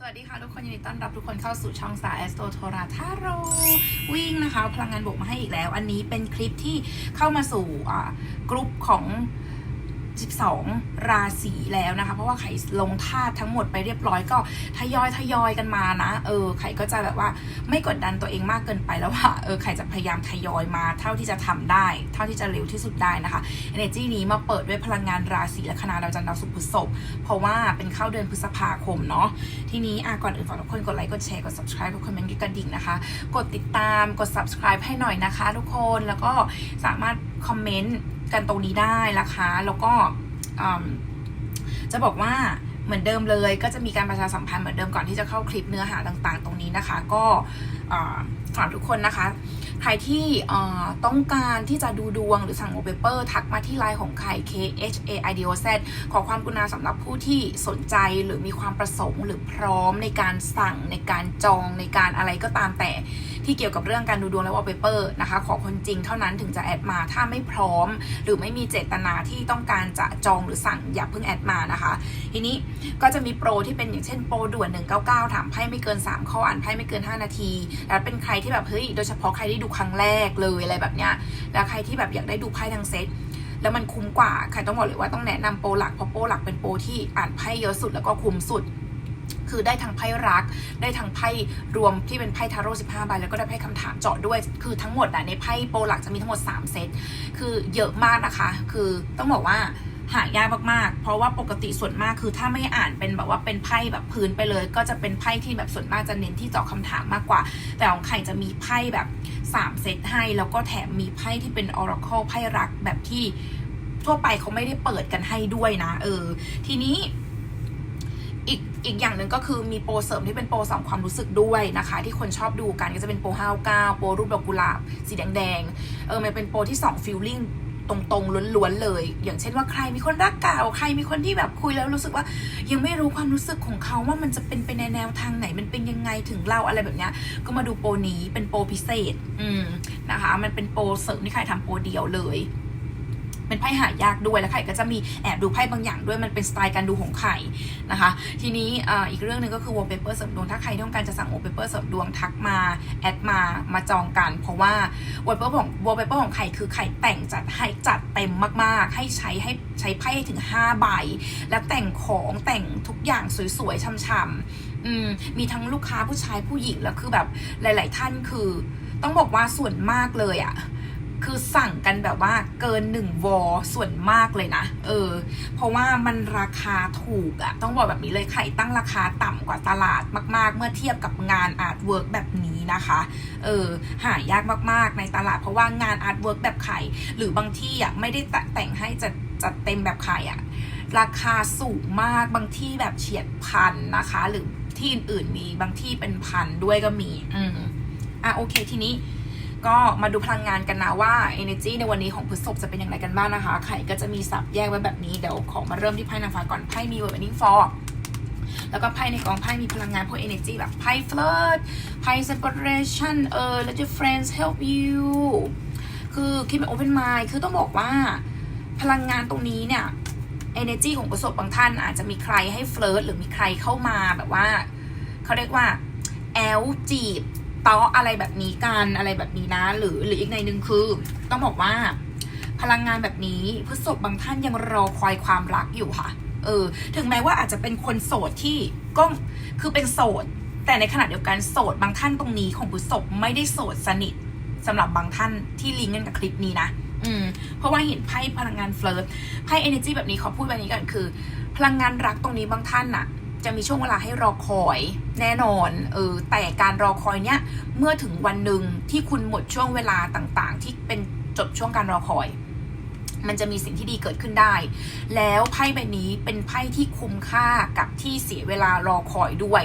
สวัสดีค่ะทุกคนยินดีต้อนรับทุกคนเข้าสู่ช่องสายแอสโตโทราทาโรวิ่งนะคะ พลังงานบวกมาให้อีกแล้ว อันนี้เป็นคลิปที่เข้ามาสู่อ่ากรุ๊ปของ 12 ราศีแล้วนะคะ เพราะว่าไข่ลงธาตุทั้งหมดไปเรียบร้อยก็ทยอยทยอยกันมานะเออไข่ก็จะแบบว่าไม่กดดันตัวเองมากเกินไปแล้วว่าเออไข่จะพยายามทยอยมาเท่าที่จะทำได้ เท่าที่จะเร็วที่สุดได้นะคะ energy นี้มาเปิดด้วยพลังงานราศีและคณะดาวจันทร์ดาวศุกร์พฤษภเพราะว่าเป็นเข้าเดือนพฤษภาคมเนาะทีนี้อะก่อนอื่นฝากทุกคนกดไลค์กดแชร์กด subscribe กดคอมเมนต์กดกระดิ่งนะคะ กดติดตามกด subscribe ให้หน่อยนะคะ ทุกคนแล้วก็สามารถคอมเมนต์ กันตรงนี้ได้นะคะ แล้วก็จะบอกว่าเหมือนเดิมเลย ก็จะมีการประชาสัมพันธ์เหมือนเดิมก่อนที่จะเข้าคลิปเนื้อหาต่างๆ ตรงนี้นะคะ ก็ฝากทุกคนนะคะ ใครที่ต้องการที่จะดูดวงหรือสั่งโอเปเปอร์ทักมาที่ไลน์ของไข่ K H A I D O Z ขอความกรุณาสำหรับผู้ที่สนใจหรือมีความประสงค์หรือพร้อมในการสั่งในการจองในการอะไรก็ตามแต่ ที่เกี่ยวกับเรื่องการดูดวงและวอลเปเปอร์นะคะขอคนจริงเท่านั้นถึงจะแอดมาถ้าไม่พร้อม หรือไม่มีเจตนาที่ต้องการจะจองหรือสั่งอย่าเพิ่งแอดมานะคะ ทีนี้ก็จะมีโปรที่เป็นอย่างเช่นโปรด่วน 199 ถามไพ่ไม่เกิน 3 ข้ออ่านไพ่ไม่เกิน 5 นาที แล้วเป็นใครที่แบบเฮ้ยโดยเฉพาะใครที่ดูครั้งแรกเลยอะไรแบบเนี้ยแล้วใครที่แบบอยากได้ดูไพ่ทั้งเซตแล้วมันคุ้มกว่า ใครต้องบอกเลยว่าต้องแนะนำโปรหลักเพราะโปรหลักเป็นโปรที่อ่านไพ่เยอะสุดแล้วก็คุ้มสุด คือได้ทั้งไพ่รัก ได้ทั้งไพ่รวมที่เป็นไพ่ทาโร่15ใบแล้วก็ได้ไพ่คำถามเจาะด้วย คือทั้งหมดอะในไพ่โปรหลักจะมีทั้งหมด 3 เซต คือเยอะมากนะคะ คือต้องบอกว่าหายากมากๆ เพราะว่าปกติส่วนมากคือถ้าไม่อ่านเป็นแบบว่าเป็นไพ่แบบพื้นไปเลย ก็จะเป็นไพ่ที่แบบส่วนมากจะเน้นที่เจาะคำถามมากกว่า แต่ของไข่จะมีไพ่แบบ3เซตให้ แล้วก็แถมมีไพ่ที่เป็น Oracle ไพ่รักแบบที่ทั่วไปเขาไม่ได้เปิดกันให้ด้วยนะ เออ ทีนี้ อีกอีกอย่างหนึ่งก็คือมีโปรเสริมที่เป็นโปรสองความรู้สึกด้วยนะคะ ที่คนชอบดูกันก็จะเป็นโปรห้าเก้าโปรรูปดอกกุหลาบสีแดงๆเออมันเป็นโปรที่สองฟิลลิ่งตรงๆล้วนๆเลย อย่างเช่นว่าใครมีคนรักเก่าใครมีคนที่แบบคุยแล้วรู้สึกว่า ยังไม่รู้ความรู้สึกของเขาว่ามันจะเป็นไปในแนวทางไหนมันเป็นยังไงถึงเราอะไรแบบเนี้ยก็มาดูโปรนี้เป็นโปรพิเศษ อืมนะคะ มันเป็นโปรเสริมที่ใครทำโปรเดียวเลย เป็นไพ่หายากด้วยแล้วไข่ก็จะมีแอบดูไพ่บางอย่างด้วยมันเป็นสไตล์การดูของไข่นะคะ ทีนี้อีกเรื่องหนึ่งก็คือ wallpaper เสริมดวงถ้าใครต้องการจะสั่ง wallpaper เสริมดวงทักมาแอดมามาจองกัน เพราะว่า wallpaper ของ wallpaper ของไข่คือไข่แต่งจัดให้จัดเต็มมากๆ ให้ใช้ให้ใช้ไพ่ถึง 5 ใบ แล้วแต่งของแต่งทุกอย่างสวยๆช่ำๆมมีทั้งลูกค้าผู้ชายผู้หญิงแล้วคือแบบหลาย ๆ ท่านคือ ต้องบอกว่าส่วนมากเลยอะ คือสั่งกันแบบว่าเกินหนึ่งวอส่วนมากเลยนะ เออ เพราะว่ามันราคาถูกอะต้องบอกแบบนี้เลยไข่ตั้งราคาต่ำกว่าตลาดมาก ๆ เมื่อเทียบกับงานอาร์ตเวิร์กแบบนี้นะคะ เออ หายากมากๆในตลาดเพราะว่างานอาร์ตเวิร์กแบบไข่หรือบางที่อะไม่ได้แต่งให้จัดจัดเต็มแบบไข่อะราคาสูงมากบางที่แบบเฉียดพันนะคะ หรือที่อื่นๆมีบางที่เป็นพันด้วยก็มี อืมอะโอเคทีนี้ ก็มาดูพลังงานกันนะว่า energy ในวันนี้ของพฤษภจะเป็นอย่างไรกันบ้างนะคะ ไข่ก็จะมีสับแยกไว้แบบนี้ เดี๋ยวขอมาเริ่มที่ไพ่นางฟ้าก่อน ไพ่มี Burning for แล้วก็ไพ่ในกองไพ่มีพลังงานพวก energy แบบไพ่ flirt ไพ่ separation เออ let your friends help you คือคิดเป็น open mind คือต้องบอกว่าพลังงานตรงนี้เนี่ย energy ของประสบบางท่านอาจจะมีใครให้เฟลิร์ตหรือมีใครเข้ามาแบบว่าเขาเรียกว่าแอลจีบ เตาะอะไรแบบนี้กันอะไรแบบนี้นะ หรือหรืออีกในหนึ่งคือ ต้องบอกว่า พลังงานแบบนี้พฤษภบางท่านยังรอคอยความรักอยู่ค่ะ เออ ถึงแม้ว่าอาจจะเป็นคนโสดที่ก็คือเป็นโสด แต่ในขณะเดียวกันโสดบางท่านตรงนี้ของพฤษภไม่ได้โสดสนิทสำหรับบางท่านที่ลิงก์กันกับคลิปนี้นะอืมเพราะว่าเห็นไพ่พลังงานเฟลิร์ไพ่ energy แบบนี้ขอพูดแบบนี้กันคือ พลังงานรักตรงนี้บางท่านน่ะ จะมีช่วงเวลาให้รอคอยแน่นอนเออแต่การรอคอยเนี้ยเมื่อถึงวันหนึ่งที่คุณหมดช่วงเวลาต่างๆ ที่เป็นจบช่วงการรอคอย มันจะมีสิ่งที่ดีเกิดขึ้นได้ แล้วไพ่ใบนี้เป็นไพ่ที่คุ้มค่ากับที่เสียเวลารอคอยด้วย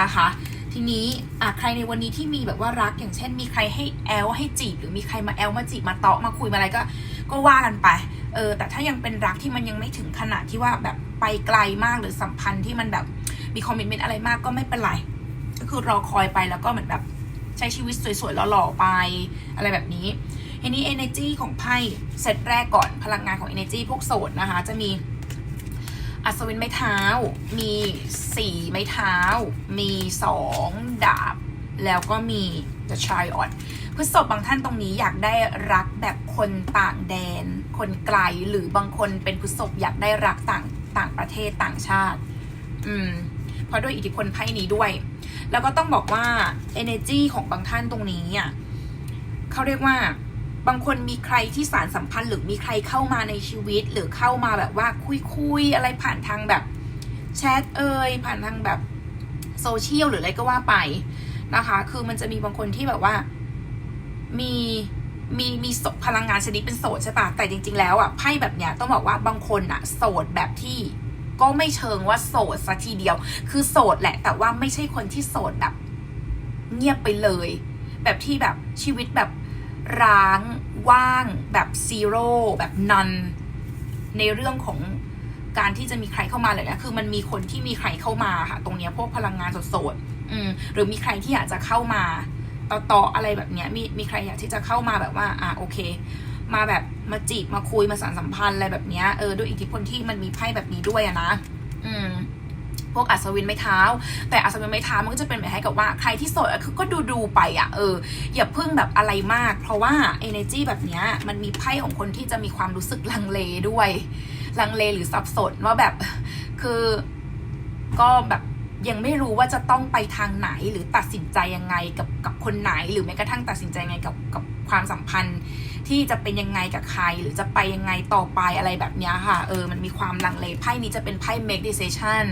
นะคะ ทีนี้อะใครในวันนี้ที่มีแบบว่ารักอย่างเช่น มีใครให้แอลให้จีบ หรือมีใครมาแอลมาจีบมาเตาะมาคุยมาอะไรก็ ก็ว่ากันไปเออแต่ถ้ายังเป็นรักที่มันยังไม่ถึงขนาดที่ว่าแบบ ไปไกลมากหรือสัมพันธ์ที่มันแบบมีคอมมิชเมนต์อะไรมากก็ไม่เป็นไร ก็คือรอคอยไปแล้วก็เหมือนแบบใช้ชีวิตสวยๆหล่อๆไปอะไรแบบนี้ทีนี้ energy ของไพ่เซตแรกก่อนพลังงานของ energy พวกโสดนะคะ จะมีอัศวินไม้เท้า มีสี่ไม้เท้า มีสองดาบ แล้วก็มี The Chariot พฤษภบางท่านตรงนี้อยากได้รักแบบคนต่างแดน คนไกลหรือบางคนเป็นพฤษภอยากได้รักต่าง ต่างประเทศต่างชาติ อืม เพราะด้วยอิทธิพลไพ่นี้ด้วย แล้วก็ต้องบอกว่า energy ของบางท่านตรงนี้อะเขาเรียกว่าบางคนมีใครที่สารสัมพันธ์หรือมีใครเข้ามาในชีวิต หรือเข้ามาแบบว่าคุยคุยๆอะไรผ่านทางแบบแชทเอ่ยผ่านทางแบบโซเชียลหรืออะไรก็ว่าไปนะคะ คือมันจะมีบางคนที่แบบว่า มี มีมีพลังงานชนิดเป็นโสดใช่ปะแต่จริง ๆ แล้วอะไพ่แบบเนี้ยต้องบอกว่าบางคนอะโสดแบบที่ก็ไม่เชิงว่าโสดสัทีเดียว คือโสดแหละ แต่ว่าไม่ใช่คนที่โสดแบบ เงียบไปเลย แบบที่แบบชีวิตแบบร้างว่าง แบบซีโร่แบบนันในเรื่องของการที่จะมีใครเข้ามาเลยนะคือมันมีคนที่มีใครเข้ามาค่ะ ตรงเนี้ยพวกพลังงานโสดๆอืมหรือมีใครที่อยากจะเข้ามา ต่อๆอะไรแบบเนี้ยมีมีใครอยากที่จะเข้ามาแบบว่าอะโอเค มาแบบมาจีบมาคุยมาสานสัมพันธ์อะไรแบบเนี้ยเออด้วยอิทธิพลที่มันมีไพ่แบบนี้ด้วยอะนะ อืมพวกอัศวินไม้เท้า แต่อัศวินไม้เท้ามันก็จะเป็นแบบให้กับว่าใครที่โสดคือก็ดูดูๆไปอะเอออย่าพึ่งแบบอะไรมาก เพราะว่า energy แบบเนี้ยมันมีไพ่ของคนที่จะมีความรู้สึกลังเลด้วย ลังเลหรือสับสนว่าแบบคือก็แบบ ยังไม่รู้ว่าจะต้องไปทางไหนหรือตัดสินใจยังไงกับกับคนไหน หรือแม้กระทั่งตัดสินใจยังไงกับกับความสัมพันธ์ที่จะเป็นยังไงกับใคร หรือจะไปยังไงต่อไปอะไรแบบนี้ค่ะ เออ มันมีความลังเลไพ่นี้จะเป็นไพ่ make decision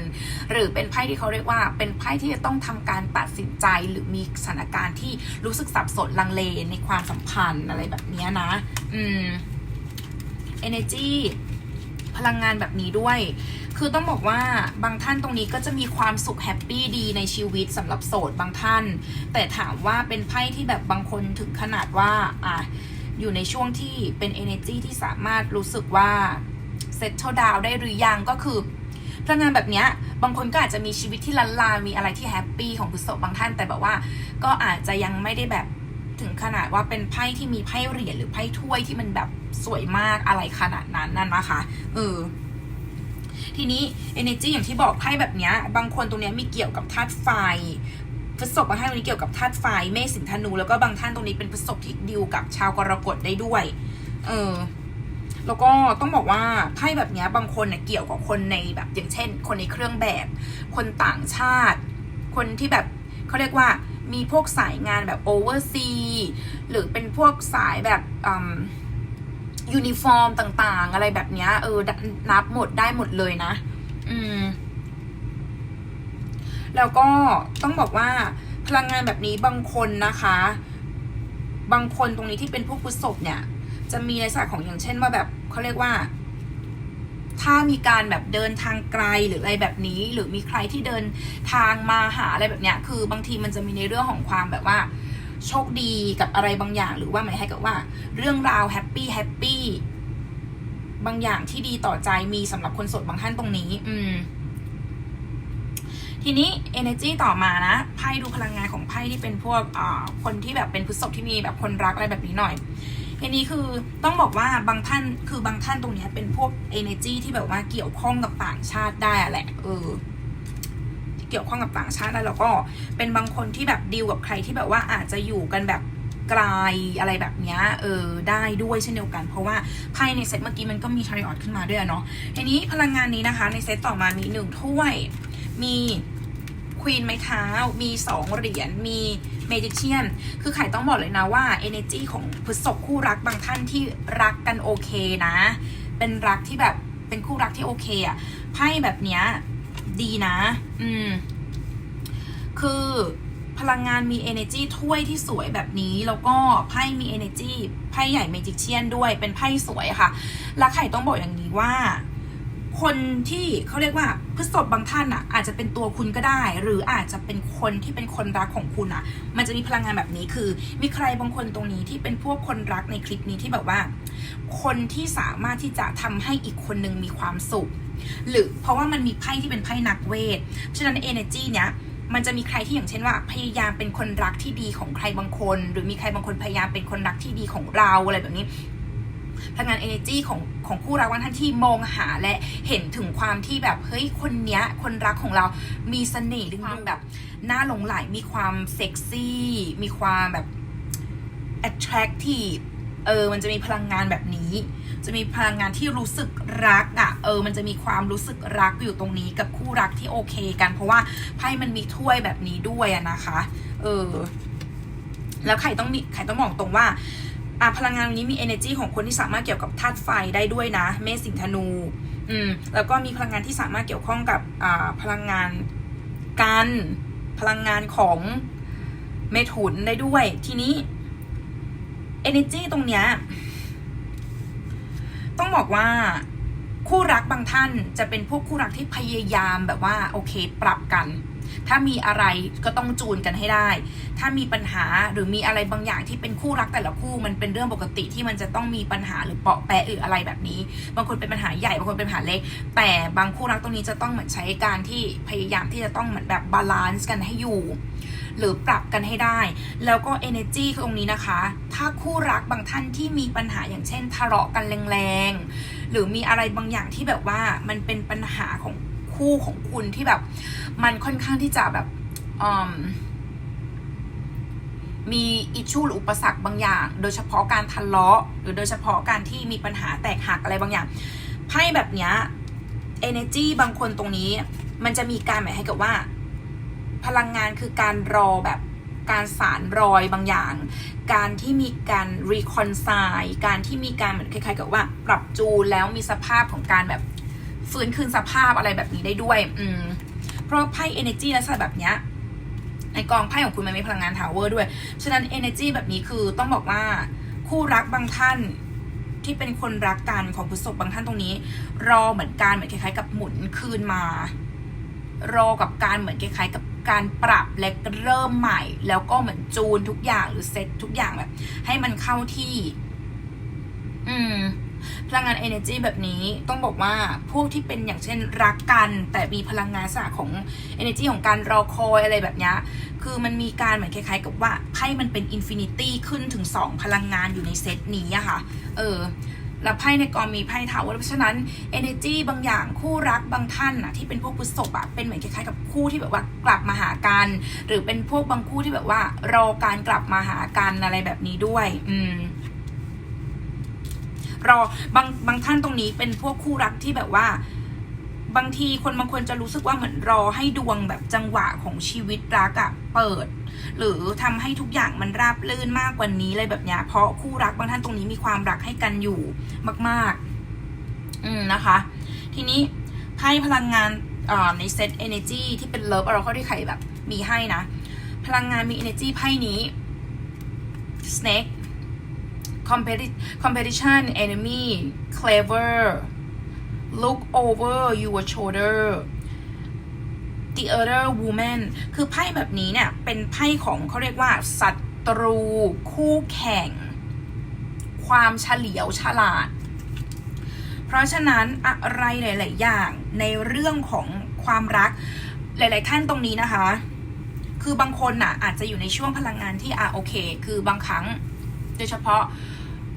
หรือเป็นไพ่ที่เขาเรียกว่าเป็นไพ่ที่จะต้องทำการตัดสินใจหรือมีสถานการณ์ที่รู้สึกสับสนลังเลในความสัมพันธ์อะไรแบบนี้นะ อืม energy พลังงานแบบนี้ด้วย คือต้องบอกว่าบางท่านตรงนี้ก็จะมีความสุขแฮปปี้ดีในชีวิตสำหรับโสดบางท่าน แต่ถามว่าเป็นไพ่ที่แบบบางคนถึงขนาดว่าอะอยู่ในช่วงที่เป็น energy ที่สามารถรู้สึกว่า settle down ได้หรือยังก็คือพลังงานแบบเนี้ยบางคนก็อาจจะมีชีวิตที่ลันลา มีอะไรที่แฮปปี้ของคุณโสดบางท่านแต่แบบว่า ก็อาจจะยังไม่ได้แบบ ถึงขนาดว่าเป็นไพ่ที่มีไพ่เหรียญหรือไพ่ถ้วยที่มันแบบสวยมากอะไรขนาดนั้นนั่นนะคะ เออ ทีนี้ energy อย่างที่บอกไพ่แบบเนี้ยบางคนตรงเนี้ยมีเกี่ยวกับธาตุไฟพฤษภบางท่านตรงนี้เกี่ยวกับธาตุไฟเมษสิงห์ธนู แล้วก็บางท่านตรงนี้เป็นพฤษภที่ดิวกับชาวกรกฎได้ด้วย เออแล้วก็ต้องบอกว่าไพ่แบบเนี้ยบางคนเนี่ยเกี่ยวกับคนในแบบอย่างเช่น คนในเครื่องแบบ คนต่างชาติ คนที่แบบเขาเรียกว่า มีพวกสายงานแบบโอเวอร์ซีหรือเป็นพวกสายแบบอืมยูนิฟอร์มต่างๆ อะไรแบบเนี้ยเออนับหมดได้หมดเลยนะ อืม แล้วก็ต้องบอกว่าพลังงานแบบนี้บางคนนะคะ บางคนตรงนี้ที่เป็นพวกพุศพเนี่ย จะมีในลักษณะของอย่างเช่นว่าแบบเขาเรียกว่า ถ้ามีการแบบเดินทางไกลหรืออะไรแบบนี้ หรือมีใครที่เดินทางมาหาอะไรแบบเนี้ย คือบางทีมันจะมีในเรื่องของความแบบว่าโชคดีกับอะไรบางอย่างหรือว่าหมายให้กับว่า เรื่องราวแฮปปี้แฮปปี้บางอย่างที่ดีต่อใจมีสำหรับคนสดบางท่านตรงนี้ อืม ทีนี้ energy ต่อมานะไพ่ดูพลังงานของไพ่ที่เป็นพวกอ่าคนที่แบบเป็นพฤษภที่มีแบบคนรักอะไรแบบนี้หน่อย ทีนี้คือต้องบอกว่าบางท่านคือบางท่านตรงนี้เป็นพวก energy ที่แบบว่าเกี่ยวข้องกับต่างชาติได้อะแหละ เออที่เกี่ยวข้องกับต่างชาติได้แล้วก็เป็นบางคนที่แบบดีลกับใครที่แบบว่าอาจจะอยู่กันแบบไกลอะไรแบบเนี้ยเออได้ด้วยเช่นเดียวกัน เพราะว่าไพ่ในเซตเมื่อกี้มันก็มีชาริออตขึ้นมาด้วยเนาะทีนี้พลังงานนี้นะคะ ในเซตต่อมามีหนึ่งถ้วยมี ควีนไม้เท้ามีสองเหรียญมีเมจิเชียนคือไข่ต้องบอกเลยนะว่า energy ของพฤษภคู่รักบางท่านที่รักกันโอเคนะ เป็นรักที่แบบเป็นคู่รักที่โอเคอะไพ่แบบเนี้ยดีนะ อืม คือพลังงานมี energy ถ้วยที่สวยแบบนี้ แล้วก็ไพ่มี energy ไพ่ใหญ่เมจิเชียนด้วยเป็นไพ่สวยค่ะ แล้วไข่ต้องบอกอย่างนี้ว่า คนที่เขาเรียกว่าพฤษภบางท่านอะ อาจจะเป็นตัวคุณก็ได้ หรืออาจจะเป็นคนที่เป็นคนรักของคุณอะ มันจะมีพลังงานแบบนี้คือ มีใครบางคนตรงนี้ที่เป็นพวกคนรักในคลิปนี้ที่แบบว่า คนที่สามารถที่จะทำให้อีกคนนึงมีความสุข หรือเพราะว่ามันมีไพ่ที่เป็นไพ่นักเวทฉะนั้น energy เนี้ยมันจะมีใครที่อย่างเช่นว่า พยายามเป็นคนรักที่ดีของใครบางคน หรือมีใครบางคนพยายามเป็นคนรักที่ดีของเราอะไรแบบนี้ พลังงาน energy ของของคู่รักบางท่านที่มองหาและเห็นถึงความที่แบบเฮ้ยคนเนี้ย คนรักของเรามีเสน่ห์ดึงดูดแบบน่าหลงไหลมีความเซ็กซี่ มีความแบบ attractive เออ มันจะมีพลังงานแบบนี้ จะมีพลังงานที่รู้สึกรักอะ่ะ เออ มันจะมีความรู้สึกรักอยู่ตรงนี้กับคู่รักที่โอเคกัน เพราะว่าไพ่มันมีถ้วยแบบนี้ด้วยอะนะคะ เออ แล้วไข่ต้องมีไข่ต้องมองตรงว่า อะพลังงานนี้มี energy ของคนที่สามารถเกี่ยวกับธาตุไฟได้ด้วยนะ เมษสิงธนู อืม แล้วก็มีพลังงานที่สามารถเกี่ยวข้องกับอ่าพลังงานกันพลังงานของเมถุนได้ด้วย ทีนี้ energy ตรงเนี้ยต้องบอกว่าคู่รักบางท่านจะเป็นพวกคู่รักที่พยายามแบบว่า โอเค ปรับกัน ถ้ามีอะไรก็ต้องจูนกันให้ได้ ถ้ามีปัญหาหรือมีอะไรบางอย่างที่เป็นคู่รักแต่ละคู่มันเป็นเรื่องปกติที่มันจะต้องมีปัญหาหรือเปาะแปะหรืออะไรแบบนี้ บางคนเป็นปัญหาใหญ่บางคนเป็นปัญหาเล็ก แต่บางคู่รักตรงนี้จะต้องเหมือนใช้การที่พยายามที่จะต้องเหมือนแบบบาลานซ์กันให้อยู่หรือปรับกันให้ได้ แล้วก็ energy ตรงนี้นะคะ ถ้าคู่รักบางท่านที่มีปัญหาอย่างเช่นทะเลาะกันแรงๆ หรือมีอะไรบางอย่างที่แบบว่ามันเป็นปัญหาของ คู่ของคุณที่แบบ มันค่อนข้างที่จะแบบมมีอิชชูหรืออุปสรรคบางอย่าง โดยเฉพาะการทะเลาะ หรือโดยเฉพาะการที่มีปัญหาแตกหักอะไรบางอย่างไพ่แบบเนี้ย energy บางคนตรงนี้ มันจะมีการหมายให้กับว่า พลังงานคือการรอแบบการสารรอยบางอย่าง การที่มีการ reconcile การที่มีการเหมือนคล้ายๆ กับว่า ปรับจูนแล้วมีสภาพของการแบบ ฟื้นคืนสภาพอะไรแบบนี้ได้ด้วย อืม เพราะไพ่ energy ลักษณะแบบเนี้ยในกองไพ่ของคุณมันมีพลังงานทาวเวอร์ด้วย ฉะนั้น energy แบบนี้คือต้องบอกว่าคู่รักบางท่านที่เป็นคนรักกันของพฤษภบางท่านตรงนี้ รอเหมือนการเหมือนคล้ายๆ กับหมุนคืนมา รอกับการเหมือนคล้ายๆ กับการปรับและเริ่มใหม่ แล้วก็เหมือนจูนทุกอย่างหรือเซ็ตทุกอย่างแบบ ให้มันเข้าที่ อืม พลังงาน energy แบบนี้ต้องบอกว่าพวกที่เป็นอย่างเช่นรักกัน แต่มีพลังงานสาของ energy ของการรอคอยอะไรแบบนี้คือมันมีการเหมือนคล้ายๆ กับว่าไพ่มันเป็น infinity ขึ้นถึง 2 พลังงานอยู่ในเซตนี้อะค่ะ เออแล้วไพ่ในกองมีไพ่ทาวเวอร์เพราะฉะนั้น energy บางอย่างคู่รักบางท่านอะที่เป็นพวกพุทธศพอะเป็นเหมือนคล้ายๆกับคู่ที่แบบว่ากลับมาหากัน หรือเป็นพวกบางคู่ที่แบบว่ารอการกลับมาหากันอะไรแบบนี้ด้วย อืม รอบางบางท่านตรงนี้เป็นพวกคู่รักที่แบบว่า บางทีคนบางคนจะรู้สึกว่าเหมือนรอให้ดวงแบบจังหวะของชีวิตรักอะเปิด หรือทำให้ทุกอย่างมันราบลื่นมากกว่านี้เลยแบบเนี้ยเพราะคู่รักบางท่านตรงนี้มีความรักให้กันอยู่มาก ๆ อืมนะคะ ทีนี้ไพ่พลังงานในเซต energy ที่เป็นเลิฟเราเขาที่ใครแบบมีให้นะ พลังงานมี energy ไพ่นี้ snake competition enemy clever look over your shoulder the other woman คือไพ่แบบนี้เนี่ย เป็นไพ่ของเขาเรียกว่าศัตรู คู่แข่ง ความเฉลียวฉลาด เพราะฉะนั้นอะไรหลาย ๆ อย่างในเรื่องของความรักหลาย ๆ ท่านตรงนี้นะคะ คือบางคนน่ะอาจจะอยู่ในช่วงพลังงานที่อะโอเค คือบางครั้ง โดยเฉพาะ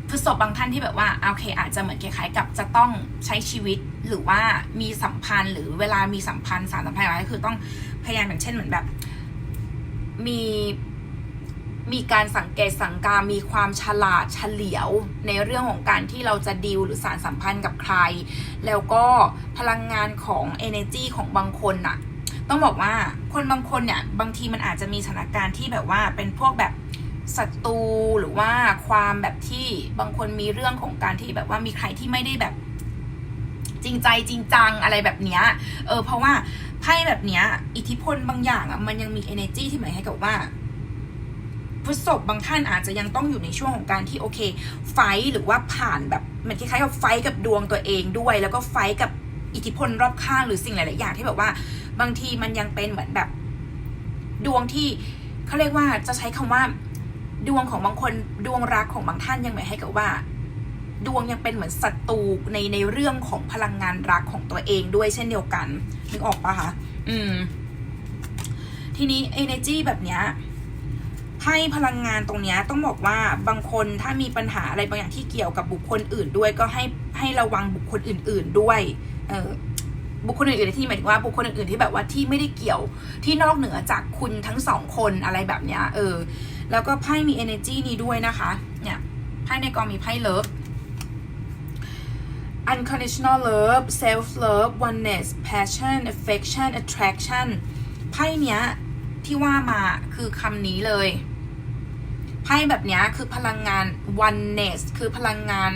พฤษภบางท่านที่แบบว่าโอเค อาจจะเหมือนคล้ายๆกับจะต้องใช้ชีวิตหรือว่ามีสัมพันธ์ หรือเวลามีสัมพันธ์สารสัมพันธ์อะไรก็คือต้องพยายามอย่างเช่นเหมือนแบบ มีมีการสังเกตสังการมีความฉลาดเฉลียวในเรื่องของการที่เราจะดีลหรือสารสัมพันธ์กับใคร แล้วก็พลังงานของ energy ของบางคนน่ะ ต้องบอกว่าคนบางคนเนี่ย บางทีมันอาจจะมีสถานการณ์ที่แบบว่าเป็นพวกแบบ ศัตรูหรือว่าความแบบที่บางคนมีเรื่องของการที่แบบว่ามีใครที่ไม่ได้แบบ จริงใจจริงจังอะไรแบบเนี้ย เออ เพราะว่าไพ่แบบเนี้ย อิทธิพลบางอย่างอะมันยังมี energy ที่หมายให้กับว่าพฤษภบางท่านอาจจะยังต้องอยู่ในช่วงของการที่โอเค ไฟหรือว่าผ่านแบบมันคล้ายๆกับไฟกับดวงตัวเองด้วย แล้วก็ไฟกับอิทธิพลรอบข้างหรือสิ่งหลาย ๆ อย่างที่แบบว่า บางทีมันยังเป็นเหมือนแบบ ดวงที่เขาเรียกว่าจะใช้คำว่า ดวงของบางคนดวงรักของบางท่านยังหมายให้กับว่า ดวงยังเป็นเหมือนศัตรูในในเรื่องของพลังงานรักของตัวเองด้วยเช่นเดียวกันนึกออกปะคะอืม ทีนี้ energy แบบเนี้ยไไพ่พลังงานตรงเนี้ยต้องบอกว่าบางคนถ้ามีปัญหาอะไรบางอย่างที่เกี่ยวกับบุคคลอื่นด้วยก็ให้ให้ระวังบุคคลอื่น ๆด้วย เออบุคคลอื่นๆในที่หมายถึงว่าบุคคลอื่นๆที่แบบว่าที่ไม่ได้เกี่ยวที่นอกเหนือจากคุณทั้งสองคนอะไรแบบเนี้ยเออ แล้วก็ไพ่มี energy นี้ด้วยนะคะ เนี่ย ไพ่ในกองมีไพ่เลิฟ unconditional love self love oneness passion affection attraction ไพ่เนี้ยที่ว่ามาคือคำนี้เลย ไพ่แบบเนี้ยคือพลังงาน oneness คือพลังงาน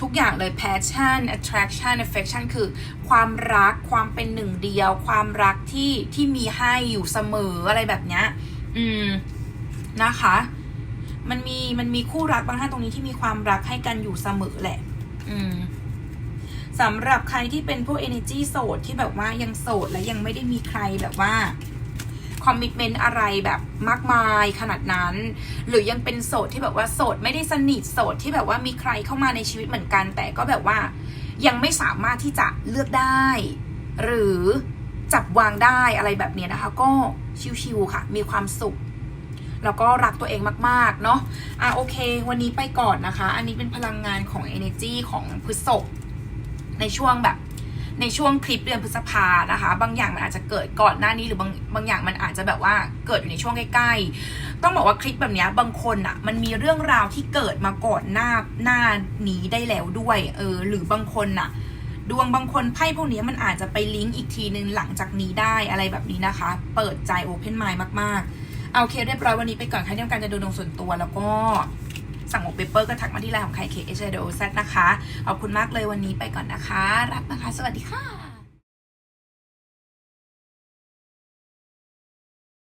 ทุกอย่างเลย passion attraction affection คือความรักความเป็นหนึ่งเดียว ความรักที่ที่มีให้อยู่เสมออะไรแบบเนี้ย อืม นะคะ มันมีมันมีคู่รักบางท่านตรงนี้ที่มีความรักให้กันอยู่เสมอแหละ อืมสำหรับใครที่เป็นพวก energy โสดที่แบบว่ายังโสดและยังไม่ได้มีใครแบบว่าคอมมิชเมนต์อะไรแบบมากมายขนาดนั้น หรือยังเป็นโสดที่แบบว่าโสดไม่ได้สนิทโสดที่แบบว่ามีใครเข้ามาในชีวิตเหมือนกัน แต่ก็แบบว่ายังไม่สามารถที่จะเลือกได้ หรือจับวางได้อะไรแบบนี้นะคะ ก็ชิวๆค่ะ มีความสุข แล้วก็รักตัวเองมากๆเนาะอะโอเค วันนี้ไปก่อนนะคะ อันนี้เป็นพลังงานของ energy ของพฤษภในช่วงแบบในช่วงคลิปเดือนพฤษภานะคะ บางอย่างมันอาจจะเกิดก่อนหน้านี้หรือบางบางอย่างมันอาจจะแบบว่าเกิดอยู่ในช่วงใกล้ๆ ต้องบอกว่าคลิปแบบนี้บางคนอะ่ะมันมีเรื่องราวที่เกิดมาก่อนหน้าหน้านี้ได้แล้วด้วยเออหรือบางคนอะ ดวงบางคนไพ่พวกนี้มันอาจจะไปลิงก์อีกทีนึงหลังจากนี้ได้อะไรแบบนี้นะคะ เปิดใจโอเพนไมล์มากๆ เอาเคเรียบร้อยวันนี้ไปก่อนใครที่ต้องการจะดูดวงส่วนตัวแล้วก็สั่งหมกเปเปอร์ก็ทักมาที่ไลน์ของใครเคเอชเดโอแซนะคะ ขอบคุณมากเลยวันนี้ไปก่อนนะคะ รับนะคะ สวัสดีค่ะ